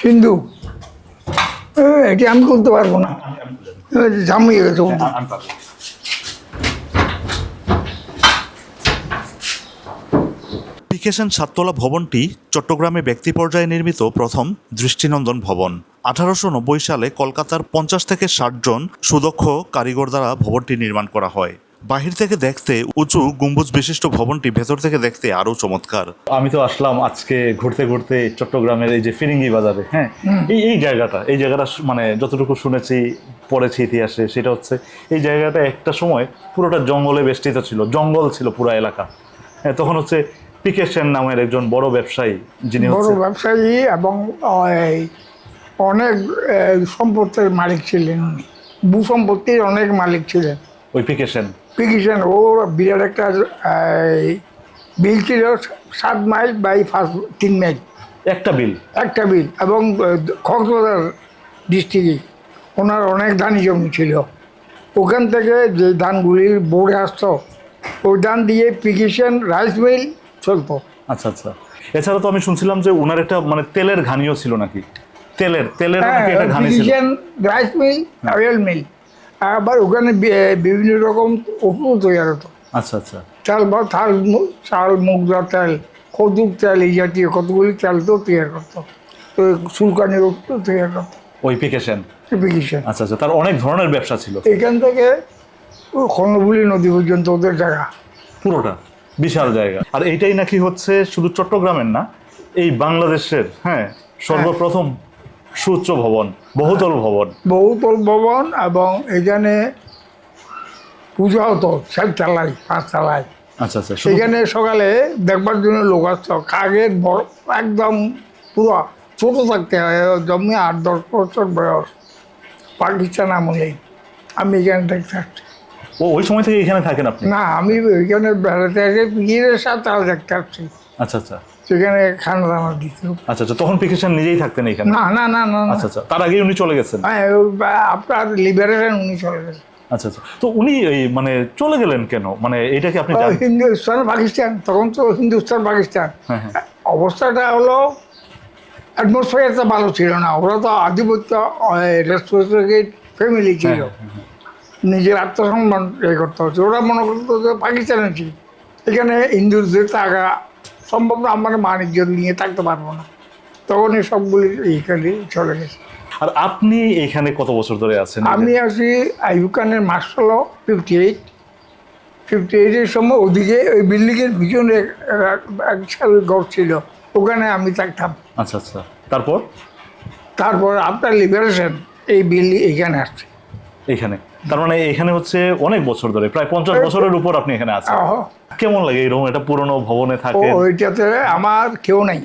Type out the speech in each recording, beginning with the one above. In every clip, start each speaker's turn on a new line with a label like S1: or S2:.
S1: সিন্ধু। এটি আমি করতে পারব না। জামিয়ে গেছে ওটা।
S2: পিকেশন সাততলা ভবনটি চট্টগ্রামে ব্যক্তি পর্যায়ে নির্মিত প্রথম দৃষ্টিনন্দন ভবন। আঠারোশো নব্বই সালে কলকাতার পঞ্চাশ থেকে ষাট জন সুদক্ষ কারিগর দ্বারা ভবনটি নির্মাণ করা হয়। বাহির থেকে দেখতে উঁচু গম্বুজ বিশিষ্ট ভবনটি ভেতর থেকে দেখতে আরও চমৎকার।
S3: আমি তো আসলাম আজকে ঘুরতে ঘুরতে চট্টগ্রামের এই যে ফিরিঙ্গি বাজারে হ্যাঁ? এই এই জায়গাটা এই জায়গাটা মানে যতটুকু শুনেছি পড়েছি ইতিহাসে সেটা হচ্ছে এই জায়গাটা একটা সময় পুরোটা জঙ্গলে বেষ্টিত ছিল জঙ্গল ছিল পুরো এলাকা। হ্যাঁ তখন হচ্ছে পিকে সেন নামের একজন বড় ব্যবসায়ী যিনি
S1: বড় ব্যবসায়ী এবং অনেক সম্পত্তির মালিক ছিলেন উনি। ভূ সম্পত্তির অনেক মালিক ছিলেন।
S3: ওই পিকে সেন।
S1: পিকিশন ও বিরাট একটা বিল ছিল সাত মাইল বাই ফার্স্ট তিন মাইল।
S3: একটা বিল?
S1: একটা বিল এবং কক্সবাজার ডিস্ট্রিক্টে ওনার অনেক ধানি জমি ছিল। ওখান থেকে যে ধানগুলি বোর্ডে আসতো ওই ধান দিয়ে পিকিশন রাইস মিল চলতো।
S3: আচ্ছা আচ্ছা। এছাড়া তো আমি শুনছিলাম যে ওনার একটা মানে তেলের ঘানিও ছিল নাকি? তেলের তেলের
S1: হ্যাঁ
S3: ঘানি ছিল?
S1: পিকিশন রাইস মিল অয়েল মিল। আবার ওখানে বিভিন্ন রকম ওষুধ তৈরি হতো।
S3: আচ্ছা আচ্ছা।
S1: চাল বা চাল মু- চাল মুগদা তেল কদুর তেল এই জাতীয় কতগুলি তেল তো তৈরি করতো। তো চুলকানির ওষুধ তৈরি করতো।
S3: ওই পিকে সেন আচ্ছা আচ্ছা তার অনেক ধরনের ব্যবসা ছিল।
S1: এখান থেকে খনবুলি নদী পর্যন্ত ওদের জায়গা।
S3: পুরোটা বিশাল জায়গা। আর এইটাই নাকি হচ্ছে শুধু চট্টগ্রামের না এই বাংলাদেশের হ্যাঁ। সর্বপ্রথম সুউচ্চ ভবন বহুতল ভবন।
S1: বহুতল ভবন এবং এখানে পূজা হতো চার চালাই পাঁচ চালাই
S3: আচ্ছা আচ্ছা
S1: সেখানে সকালে দেখবার জন্য লোক আসতো। কাগের বড় একদম পুরো ছোট থাকতে হয় জমি আট দশ বছর বয়স। পাকিস্তান আমলেই আমি এখানে দেখতে আসছি।
S3: ও ওই সময় থেকে এখানে থাকেন আপনি?
S1: না আমি ওইখানে বেড়াতে এসে পিকিরের সাথে দেখতে আসছি।
S3: আচ্ছা আচ্ছা।
S1: সেখানে খানা দানা দিত।
S3: আচ্ছা আচ্ছা তখন পিকেশন নিজেই থাকতেন এখানে
S1: না না না না
S3: আচ্ছা আচ্ছা তার আগেই উনি চলে গেছেন?
S1: হ্যাঁ, আপনার লিবারেশন উনি চলে গেছে
S3: আচ্ছা আচ্ছা তো উনি এই মানে চলে গেলেন কেন? মানে এটা কি আপনি
S1: হিন্দুস্তান পাকিস্তান তখন তো হিন্দুস্তান পাকিস্তান।
S3: হ্যাঁ, হ্যাঁ।
S1: অবস্থাটা হলো অ্যাটমসফিয়ারটা ভালো ছিল না। ওরা তো আধিপত্য ফ্যামিলি ছিল।
S3: হ্যাঁ,
S1: নিজের আত্মসম্মান ইয়ে করতে হচ্ছে। ওরা মনে করতো যে পাকিস্তানে ছিল। এখানে হিন্দুদের থাকা সম্ভব না আমার বাণিজ্য নিয়ে থাকতে পারব না। তখন এই সবগুলি এইখানে চলে গেছে।
S3: আর আপনি এখানে কত বছর ধরে আছেন?
S1: আমি আছি আইয়ুব খানের মাস হলো ফিফটি এইট ফিফটি এইটের সময় ওদিকে ওই বিল্ডিংয়ের পিছনে সাল ঘর ছিল ওখানে আমি থাকতাম।
S3: আচ্ছা আচ্ছা। তারপর?
S1: তারপর আপনার লিবারেশন এই বিল্ডিং এখানে আসছে।
S3: এখানে? তার মানে এখানে হচ্ছে অনেক বছর ধরে প্রায় পঞ্চাশ বছরের উপর আপনি এখানে আছেন। কেমন লাগে এরকম একটা পুরনো ভবনে থাকে।
S1: ওইটাতে আমার কেউ নাই।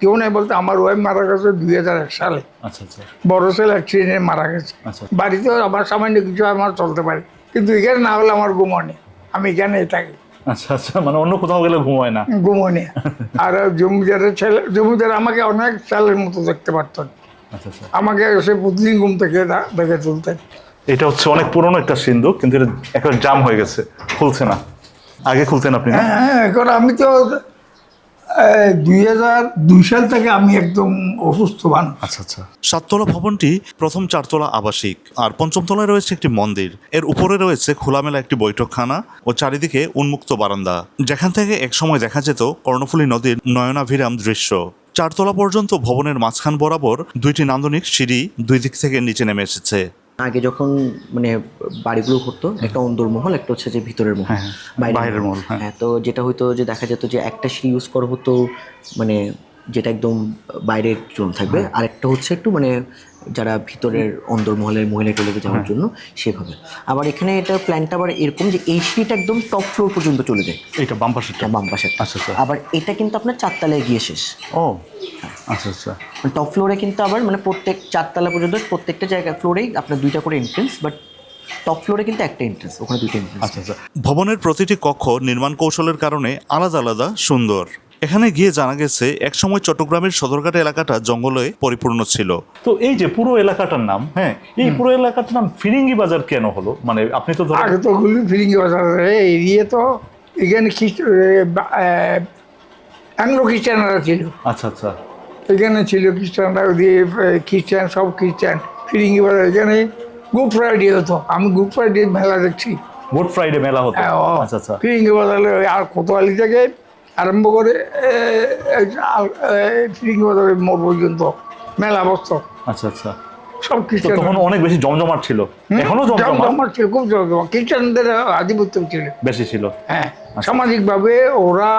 S1: কেউ নেই বলতে আমার ওয়াইফ মারা গেছে দুই হাজার এক সালে।
S3: আচ্ছা আচ্ছা।
S1: বড় ছেলে অ্যাক্সিডেন্টে মারা গেছে।
S3: আচ্ছা।
S1: বাড়িতেও আমার সামান্য কিছু আমার চলতে পারে। কিন্তু এখানে না হলে আমার ঘুমনে আমি এখানেই থাকি।
S3: আচ্ছা আচ্ছা মানে অন্য কোথাও গেলে ঘুমায় না।
S1: ঘুমনে আর জমিদারের ছেলে জমিদার আমাকে অনেক ছেলের মতো দেখতে পারতেন আমাকে এসে প্রতিদিন ঘুম থেকে দেখে তুলতেন।
S3: এটা হচ্ছে অনেক পুরনো একটা সিন্ধুক কিন্তু এটা এখন জাম হয়ে গেছে। খুলছে না। আগে খুলতেন আপনি না?
S1: হ্যাঁ এখন আমি তো দুই হাজার দুই সাল থেকে আমি একদম অসুস্থ মানুষ।
S3: আচ্ছা আচ্ছা।
S2: সাততলা ভবনটি প্রথম চারতলা আবাসিক আর পঞ্চম তলায় রয়েছে একটি মন্দির। এর উপরে রয়েছে খোলামেলা একটি বৈঠকখানা ও চারিদিকে উন্মুক্ত বারান্দা। যেখান থেকে একসময় দেখা যেত কর্ণফুলী নদীর নয়নাভিরাম দৃশ্য। চারতলা পর্যন্ত ভবনের মাঝখান বরাবর দুইটি নান্দনিক সিঁড়ি দুই দিক থেকে নিচে নেমে এসেছে।
S4: আগে যখন মানে বাড়িগুলো হতো একটা অন্দর মহল একটা হচ্ছে যে ভিতরের মহল
S3: হ্যাঁ, বাইরের মহল, হ্যাঁ।
S4: হ্যাঁ তো যেটা হয়তো যে দেখা যেত যে একটা সিঁড়ি ইউজ করা হতো মানে যেটা একদম বাইরের জন্য থাকবে
S3: হ্যাঁ।
S4: আর একটা হচ্ছে একটু মানে যারা ভিতরের অন্দরমহলের মহিলা টলেকে
S3: হ্যাঁ।
S4: যাওয়ার জন্য সেভাবে। আবার এখানে এটা প্ল্যানটা আবার এরকম যে এই সিঁড়িটা একদম টপ ফ্লোর পর্যন্ত চলে যায়।
S3: এটা বাম পাশেরটা?
S4: হ্যাঁ, বাম পাশে
S3: আচ্ছা, আচ্ছা।
S4: আবার এটা কিন্তু আপনার চারতলায় গিয়ে শেষ।
S3: ও আচ্ছা আচ্ছা।
S4: টপ ফ্লোরে কিন্তু আবার মানে প্রত্যেক চারতলা পর্যন্ত প্রত্যেকটা জায়গা ফ্লোরেই আপনার দুইটা করে এন্ট্রেন্স বাট টপ ফ্লোরে কিন্তু একটা এন্ট্রেন্স ওখানে দুইটা এন্ট্রেন্স
S3: আচ্ছা আচ্ছা।
S2: ভবনের প্রতিটি কক্ষ নির্মাণ কৌশলের কারণে আলাদা আলাদা সুন্দর। এখানে গিয়ে জানা গেছে একসময় চট্টগ্রামের সদরঘাট এলাকাটা জঙ্গলে পরিপূর্ণ ছিল।
S3: তো এই যে পুরো এলাকাটার নাম হ্যাঁ এই পুরো এলাকাটার নাম ফিরিঙ্গি বাজার কেন হলো? মানে আপনি তো
S1: আগে তো ফিরিঙ্গি বাজার এরিয়ে তো এখানে অ্যাংলো খ্রিস্টানরা ছিল।
S3: আচ্ছা আচ্ছা।
S1: এখানে ছিল খ্রিস্টানরা দিয়ে খ্রিস্টান সব খ্রিস্টান। ফিরিঙ্গি বাজার এখানে গুড ফ্রাইডে হতো। আমি গুড ফ্রাইডে মেলা দেখছি।
S3: গুড ফ্রাইডে মেলা হতো।
S1: হ্যাঁ, ও।
S3: আচ্ছা আচ্ছা।
S1: ফিরিঙ্গি বাজারে আর কোতোয়ালি থেকে আরম্ভ করে মোড় পর্যন্ত মেলা বসতো
S3: আচ্ছা আচ্ছা।
S1: সব খ্রিস্টান
S3: তখন অনেক বেশি জমজমাট ছিল। এখনও জমজমাট
S1: ছিল খুব জমজমাট। খ্রিস্টানদের আধিপত্য ছিল।
S3: বেশি ছিল।
S1: হ্যাঁ। সামাজিকভাবে ওরা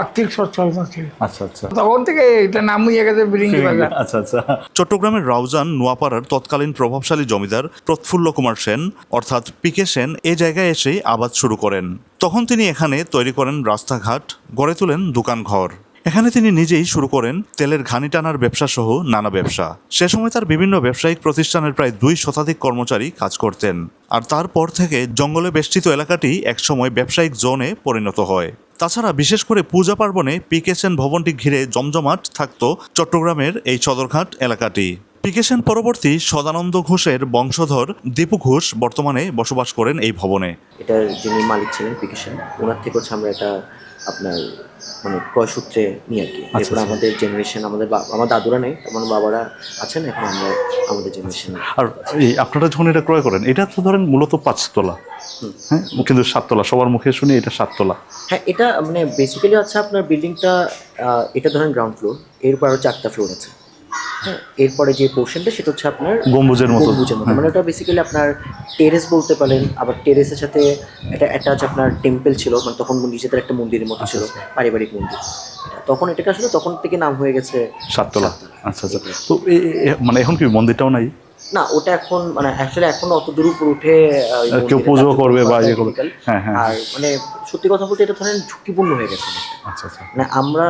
S1: আর্থিক সচ্ছলতা ছিল।
S3: আচ্ছা আচ্ছা।
S1: তখন থেকে এটা নাম হয়ে গেছে বিরিঙ্গি বাজার।
S3: আচ্ছা আচ্ছা।
S2: চট্টগ্রামের রাউজান নোয়াপাড়ার তৎকালীন প্রভাবশালী জমিদার প্রৎফুল্ল কুমার সেন অর্থাৎ পিকে সেন এ জায়গায় এসেই আবাদ শুরু করেন। তখন তিনি এখানে তৈরি করেন রাস্তাঘাট গড়ে তোলেন দোকানঘর। এখানে তিনি নিজেই শুরু করেন তেলের ঘানি টানার ব্যবসা সহ নানা ব্যবসা। সে সময় তার বিভিন্ন ব্যবসায়িক প্রতিষ্ঠানের প্রায় দুই শতাধিক কর্মচারী কাজ করতেন। আর তারপর থেকে জঙ্গলে বেষ্টিত এলাকাটি একসময় ব্যবসায়িক জোনে পরিণত হয়। তাছাড়া বিশেষ করে পূজা পার্বণে পিকেসেন ভবনটি ঘিরে জমজমাট থাকত চট্টগ্রামের এই সদরঘাট এলাকাটি। পিকেশন পরবর্তী সদানন্দ ঘোষের বংশধর দীপু ঘোষ বর্তমানে বসবাস করেন এই ভবনে।
S4: এটার যিনি মালিক ছিলেন পিকেশন ওনার থেকে হচ্ছে আমরা এটা আপনার মানে ক্রয় সূত্রে নিয়ে আর কি। এরপর
S3: আচ্ছা।
S4: আমাদের জেনারেশন আমাদের আমার দাদুরা নেই আমার বাবারা আছেন এখন আমরা আমাদের জেনারেশন
S3: আর এই আপনারা যখন এটা ক্রয় করেন এটা তো ধরেন মূলত পাঁচতলা। হ্যাঁ? কিন্তু সাততলা সবার মুখে শুনি এটা সাততলা।
S4: হ্যাঁ এটা মানে বেসিক্যালি হচ্ছে আপনার বিল্ডিংটা এটা ধরেন গ্রাউন্ড ফ্লোর এরপর আরও চারটা ফ্লোর আছে। এরপরে যে পোর্শনটা সেটা হচ্ছে আপনার
S3: গম্বুজের মতো।
S4: গম্বুজের মতো। মানে ওটা বেসিক্যালি আপনার টেরেস বলতে পারেন আবার টেরেসের সাথে এটা অ্যাটাচ আপনার টেম্পল ছিল মানে তখন নিজেদের একটা মন্দিরের মতো ছিল পারিবারিক মন্দির। তখন এটাকে আসলে তখন থেকে নাম হয়ে গেছে
S3: সাততলা। আচ্ছা আচ্ছা। তো মানে এখন কি মন্দিরটাও নাই?
S4: না ওটা এখন মানে অ্যাকচুয়ালি এখন অত দূর উপর উঠে
S3: কেউ পুজো করবে বা
S4: করা
S3: ইয়ে করবে।
S4: difficult।
S3: হ্যাঁ, হ্যাঁ।
S4: আর মানে সত্যি কথা বলতে এটা ধরেন ঝুঁকিপূর্ণ হয়ে গেছে
S3: আচ্ছা আচ্ছা
S4: মানে আমরা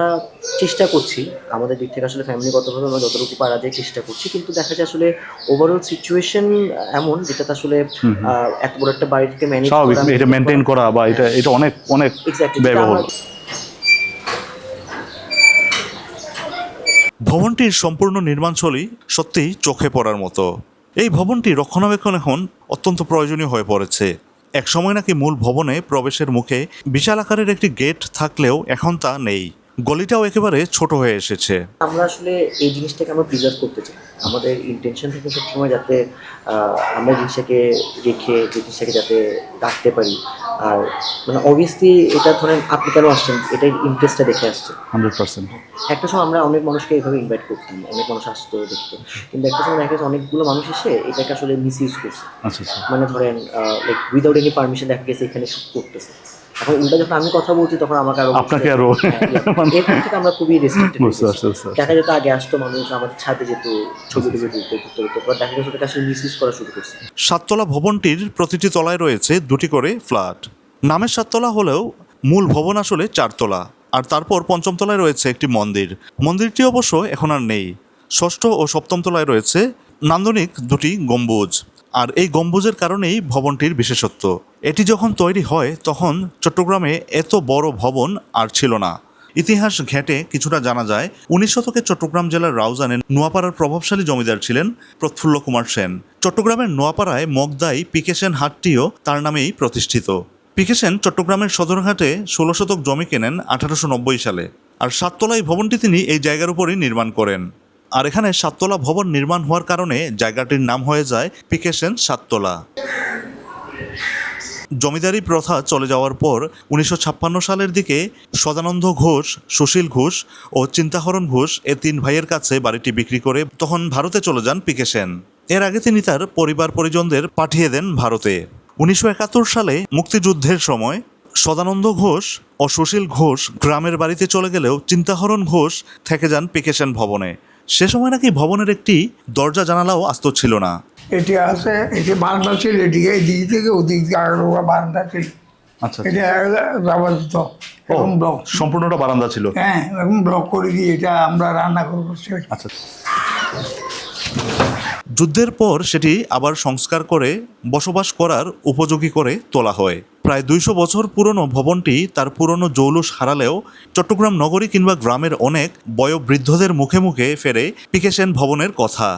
S4: চেষ্টা করছি আমাদের দিক থেকে আসলে ফ্যামিলিগতভাবে আমরা যতটুকু পারা যায় চেষ্টা করছি কিন্তু দেখা যায় আসলে ওভারঅল সিচুয়েশন এমন যেটাতে আসলে এত বড় একটা বাড়িকে ম্যানেজ
S3: স্বাভাবিক এটা মেনটেন করা বা এটা এটা অনেক অনেক ব্যয়বহুল
S2: ভবনটির সম্পূর্ণ নির্মাণশৈলী সত্যিই চোখে পড়ার মতো। এই ভবনটি রক্ষণাবেক্ষণ এখন অত্যন্ত প্রয়োজনীয় হয়ে পড়েছে। একসময় নাকি মূল ভবনে প্রবেশের মুখে বিশাল আকারের একটি গেট থাকলেও এখন তা নেই। গলিটাও একেবারে ছোট হয়ে এসেছে।
S4: আমরা আসলে এই জিনিসটাকে আমরা প্রিজার্ভ করতে চাই। আমাদের ইন্টেনশন থেকে সবসময় যাতে আমরা জিনিসটাকে রেখে জিনিসটাকে যাতে রাখতে পারি। আর মানে অবভিয়াসলি এটা ধরেন আপনি কেন আসছেন? এটাই ইন্টারেস্টটা দেখে আসছে।
S3: Hundred percent.
S4: একটা সময় আমরা অনেক মানুষকে এইভাবে ইনভাইট করতাম অনেক মানুষ আসতো দেখতো। কিন্তু একটা সময় দেখা গেছে অনেকগুলো মানুষ এসে এটাকে আসলে মিস ইউজ করছে।
S3: আচ্ছা আচ্ছা।
S4: মানে ধরেন লাইক উইদাউট এনি পারমিশন দেখা গেছে এখানে শুট করতেছে। এখন উল্টা যখন আমি কথা বলছি তখন আমাকে আরও
S3: আপনাকে আরো-
S4: হ্যাঁ, এরপর থেকে আমরা খুবই রেস্ট্রিক্টেড। দেখা যেত আগে আসতো মানুষ আমাদের ছাদে যেত ছবি টবি তুলতে ঘুরতে ঘুরতে পর দেখা গেছে আসলে করা শুরু করছে।
S2: সাততলা ভবনটির প্রতিটি তলায় রয়েছে দুটি করে ফ্ল্যাট। নামের সাততলা হলেও মূল ভবন আসলে চারতলা আর তারপর পঞ্চম তলায় রয়েছে একটি মন্দির। মন্দিরটি অবশ্য এখন আর নেই। ষষ্ঠ ও সপ্তম তলায় রয়েছে নান্দনিক দুটি গম্বুজ। আর এই গম্বুজের কারণেই ভবনটির বিশেষত্ব। এটি যখন তৈরি হয়, তখন চট্টগ্রামে এত বড় ভবন আর ছিল না। ইতিহাস ঘেঁটে কিছুটা জানা যায়, উনিশ শতকে চট্টগ্রাম জেলার রাউজানে নোয়াপাড়ার প্রভাবশালী জমিদার ছিলেন প্রফুল্ল কুমার সেন। চট্টগ্রামের নোয়াপাড়ায় মগদাই পিকে সেন হাটটিও তার নামেই প্রতিষ্ঠিত। পিকে সেন চট্টগ্রামের সদরঘাটে ষোলো শতক জমি কেনেন আঠারোশো নব্বই সালে, আর সাততলা এই ভবনটি তিনি এই জায়গার উপরই নির্মাণ করেন। আর এখানে সাততলা ভবন নির্মাণ হওয়ার কারণে জায়গাটির নাম হয়ে যায় পিকে সেন সাততলা। জমিদারি প্রথা চলে যাওয়ার পর উনিশশো ছাপ্পান্ন সালের দিকে সদানন্দ ঘোষ, সুশীল ঘোষ ও চিন্তাহরণ ঘোষ এ তিন ভাইয়ের কাছে বাড়িটি বিক্রি করে তখন ভারতে চলে যান পিকে সেন এর আগে তিনি তার পরিবার পরিজনদের পাঠিয়ে দেন ভারতে। উনিশশো একাত্তর সালে মুক্তিযুদ্ধের সময় সদানন্দ ঘোষ ও সুশীল ঘোষ গ্রামের বাড়িতে চলে গেলেও চিন্তাহরণ ঘোষ থেকে যান পিকে সেন ভবনে। সে সময় নাকি ভবনের একটি দরজা জানালাও আস্ত ছিল না।
S1: এটি আছে এটি বারান্দা ছিল এদিকে এদিক থেকে ওদিক থেকে আগে বারান্দা ছিল।
S3: আচ্ছা
S1: এটা যাওয়া যেত
S3: ও,
S1: ব্লক
S3: সম্পূর্ণটা বারান্দা ছিল।
S1: হ্যাঁ ব্লক করে দিয়ে এটা আমরা রান্না করব
S3: আচ্ছা।
S2: যুদ্ধের পর সেটি আবার সংস্কার করে বসবাস করার উপযোগী করে তোলা হয়। প্রায় দুইশো বছর পুরনো ভবনটি তার পুরনো জৌলুস হারালেও চট্টগ্রাম নগরী কিংবা গ্রামের অনেক বয়োবৃদ্ধদের মুখে মুখে ফেরে পিকেসেন ভবনের কথা।